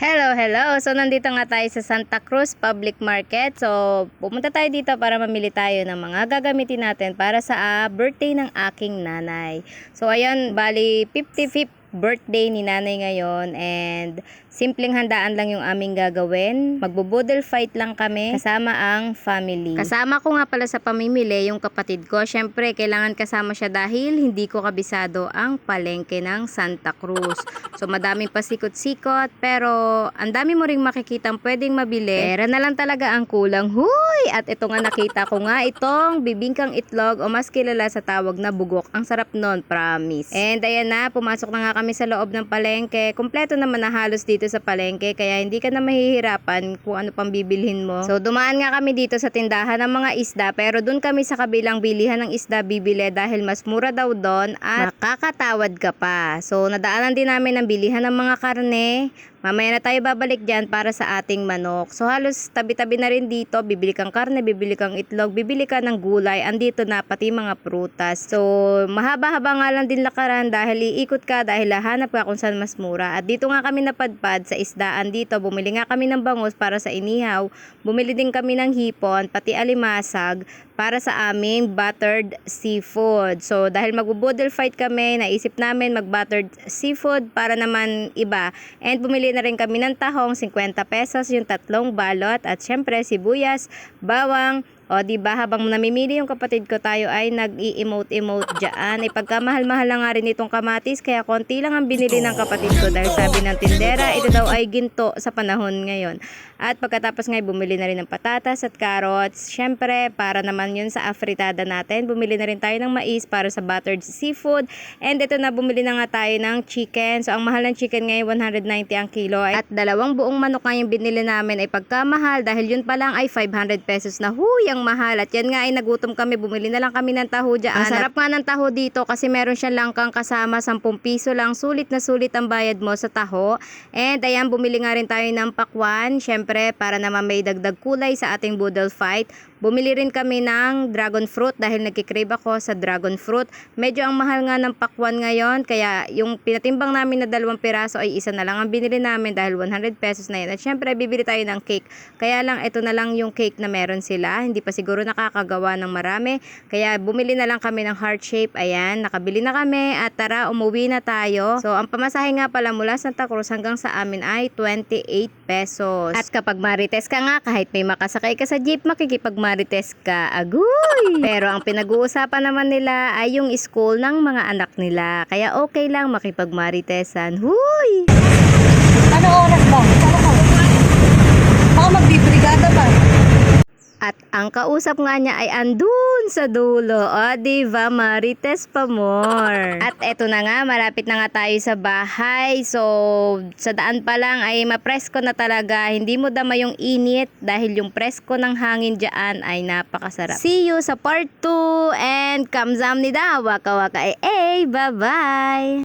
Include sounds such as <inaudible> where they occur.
Hello, hello. So, nandito nga tayo sa Santa Cruz Public Market. So, pumunta tayo dito para mamili tayo ng mga gagamitin natin para sa ah, birthday ng aking nanay. So, ayun, bali 55th birthday ni nanay ngayon and simpleng handaan lang yung aming gagawin. Magbo-boodle fight lang kami kasama ang family. Kasama ko nga pala sa pamimili yung kapatid ko. Syempre, kailangan kasama siya dahil hindi ko kabisado ang palengke ng Santa Cruz. So, madaming pasikot-sikot pero ang dami mo ring makikitang pwedeng mabili. Pera na lang talaga ang kulang. Huy! At ito nga nakita ko nga itong bibingkang itlog o mas kilala sa tawag na bugok. Ang sarap nun, promise. And ayan na, pumasok na nga kami sa loob ng palengke. Kompleto naman na halos dito sa palengke kaya hindi ka na mahihirapan kung ano pang bibilhin mo. So dumaan nga kami dito sa tindahan ng mga isda pero dun kami sa kabilang bilihan ng isda bibili dahil mas mura daw doon at makakatawad ka pa. So nadaanan din namin ang bilihan ng mga karne. Mamaya na tayo babalik dyan para sa ating manok. So halos tabi-tabi na rin dito. Bibili kang karne, bibili kang itlog, bibili ka ng gulay. Andito na pati mga prutas. So mahaba-haba nga lang din lakaran dahil iikot ka dahil hahanap ka kung saan mas mura. At dito nga kami napadpad sa isdaan dito. Bumili nga kami ng bangus para sa inihaw. Bumili din kami ng hipon, pati alimasag para sa aming buttered seafood. So dahil magbo-boodle fight kami, naisip namin mag-buttered seafood para naman iba. And bumili na rin kami ng tahong 50 pesos yung tatlong balot at syempre sibuyas, bawang, o di ba habang namimili yung kapatid ko tayo ay nag-i-emote-emote dyan. Eh pagkamahal-mahal na nga rin itong kamatis kaya konti lang ang binili ng kapatid ko dahil sabi ng tindera ito daw ay ginto sa panahon ngayon. At pagkatapos nga bumili na rin ng patatas at carrots. Syempre para naman yun sa afritada natin. Bumili na rin tayo ng mais para sa buttered seafood. And ito na bumili na nga tayo ng chicken. So ang mahal ng chicken ngayon 190 ang kilo. At dalawang buong manok nga yung binili namin ay pagkamahal dahil yun pa lang ay 500 pesos na huy ang mahal. At yan nga ay nagutom kami. Bumili na lang kami ng taho dyan. Ang sarap nga ng taho dito kasi meron siya langkang kasama 10 piso lang. Sulit na sulit ang bayad mo sa taho. And ayan, bumili nga rin tayo ng pakwan. Syempre, para naman may dagdag kulay sa ating boodle fight. Bumili rin kami ng dragon fruit dahil nagkikrave ako sa dragon fruit. Medyo ang mahal nga ng pakwan ngayon. Kaya yung pinatimbang namin na dalawang piraso ay isa na lang ang binili namin dahil 100 pesos na yun. At syempre, bibili tayo ng cake. Kaya lang, ito na lang yung cake na meron sila. Hindi pa siguro nakakagawa ng marami. Kaya bumili na lang kami ng heart shape. Ayan, nakabili na kami at tara, umuwi na tayo. So, ang pamasahe nga pala mula Santa Cruz hanggang sa amin ay 28 pesos. At kapag marites ka nga, kahit may makasakay ka sa jeep, makikipagmarites ka. Agoy! <laughs> Pero ang pinag-uusapan naman nila ay yung school ng mga anak nila. Kaya okay lang makipagmaritesan. Huy! Ano oras ba? Sana ka? Baka magbibrigada pa. At ang kausap nga niya ay andun sa dulo. O, diba? Marites pa more. At eto na nga, malapit na nga tayo sa bahay. So, sa daan pa lang ay mapresko na talaga. Hindi mo dama yung init dahil yung presko ng hangin dyan ay napakasarap. See you sa part 2 and kamzamnida. Waka waka eh, eh. Bye-bye!